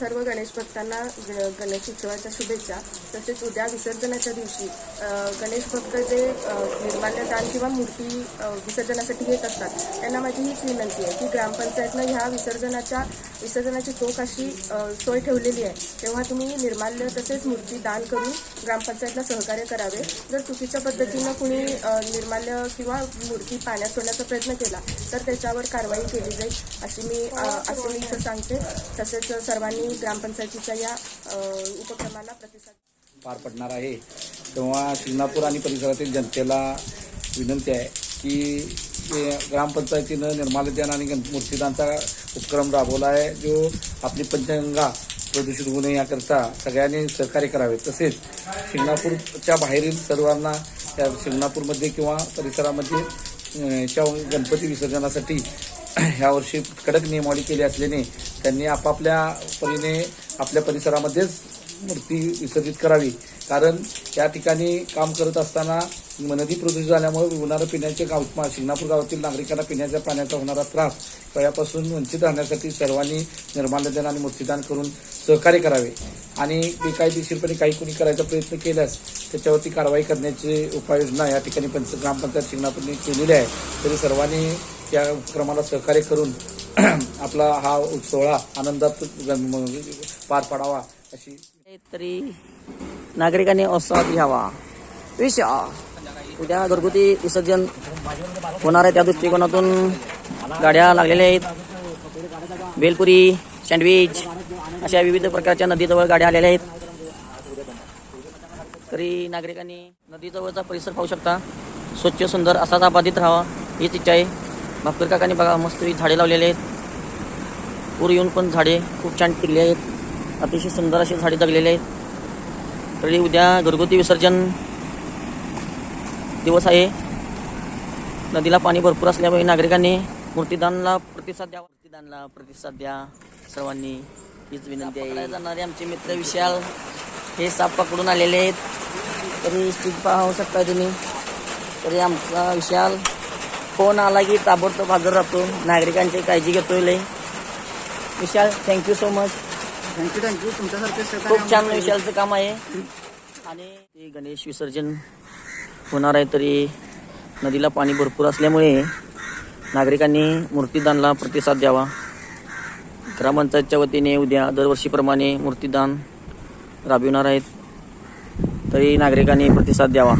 सर्व गणेश भक्तांना ग- गणेश उत्सवाच्या शुभेच्छा. तसेच उद्या विसर्जनाच्या दिवशी गणेश भक्त जे निर्माल्यदान निर्माल्य दान किंवा मूर्ती विसर्जनासाठी येत असतात त्यांना माझी हीच विनंती आहे की ग्रामपंचायतनं ह्या विसर्जनाच्या विसर्जनाची चोख अशी सोय ठेवलेली आहे. तेव्हा तुम्ही निर्माल्य तसेच मूर्ती दान करून ग्रामपंचायतला सहकार्य करावे. जर चुकीच्या पद्धतीनं कुणी निर्माल्य किंवा मूर्ती पाण्यात सोडण्याचा प्रयत्न केला तर त्याच्यावर कारवाई केली जाईल अशी मी असं मी इथं सांगते. तसेच सर्वांनी ग्रामपंचायतीच्या या उपक्रमाला प्रतिसाद पार पडणार आहे. तेव्हा शिंगणापूर आणि परिसरातील जनतेला विनंती आहे की ग्रामपंचायतीनं निर्मालदान आणि मूर्तीदानचा उपक्रम राबवला आहे. जो आपली पंचगंगा प्रदूषित होऊ नये याकरता सगळ्यांनी सहकार्य करावे. तसेच शिंगणापूरच्या बाहेरील सर्वांना त्या शिंगणापूरमध्ये किंवा परिसरामध्ये गणपती विसर्जनासाठी ह्यावर्षी कडक नियमावली केली असल्याने त्यांनी आपापल्या परीने आपल्या परिसरामध्येच मूर्ती विसर्जित करावी. कारण या ठिकाणी काम करत असताना नदी प्रदूषित झाल्यामुळे होणारं पिण्याचे गाव शिंगणापूर गावातील नागरिकांना पिण्याच्या पाण्याचा होणारा त्रास यापासून वंचित राहण्यासाठी सर्वांनी निर्माल्यदान आणि मूर्तीदान करून सहकार्य करावे. आणि बेकायदेशीरपणे काही कोणी करायचा प्रयत्न केल्यास त्याच्यावरती कारवाई करण्याची उपाययोजना या ठिकाणी पंच ग्रामपंचायत शिंगणापूरने केलेली आहे. तरी सर्वांनी या उपक्रमाला सहकार्य करून आपला हा सोहळा आनंदात पार पाडावा अशी तरी नागरिकांनी उत्साहात घ्यावा. विषय उद्या घरगुती विसर्जन होणार आहे त्या दृष्टिकोनातून. गाड्या लागलेल्या आहेत. बेलपुरी सँडविच अशा विविध प्रकारच्या नदीजवळ गाड्या आलेल्या आहेत. तरी नागरिकांनी नदीजवळचा परिसर पाहू शकता. स्वच्छ सुंदर असाच अबाधित राहावा हीच इच्छा आहे. भापकर काकांनी बघा मस्त झाडे लावलेले आहेत. पूर येऊन पण झाडे खूप छान टिकली आहेत. अतिशय सुंदर असे झाडे जगलेले आहेत. तरी उद्या घरगुती विसर्जन दिवस आहे. नदीला पाणी भरपूर असल्यामुळे नागरिकांनी मूर्तीदानला प्रतिसाद द्यावा. मूर्तीदानला प्रतिसाद द्या. सर्वांनी हीच विनंती आहे. जाणारे आमचे मित्र विशाल हे साप पकडून आलेले आहेत. तरी स्टिक पाहू शकता तुम्ही. तरी आमचा विशाल फोन आला की ताबडतोब हजर राहतो. नागरिकांची काळजी घेतोय लय Vishal thank you so much thank you thank you तुमच्यासारखे खूप छान विशालचं काम आहे. आणि ते गणेश विसर्जन होणार आहे तरी नदीला पाणी भरपूर असल्यामुळे नागरिकांनी मूर्तीदानला प्रतिसाद द्यावा. ग्रामपंचायतच्या वतीने उद्या दरवर्षीप्रमाणे मूर्तीदान राबविणार आहेत. तरी नागरिकांनी प्रतिसाद द्यावा.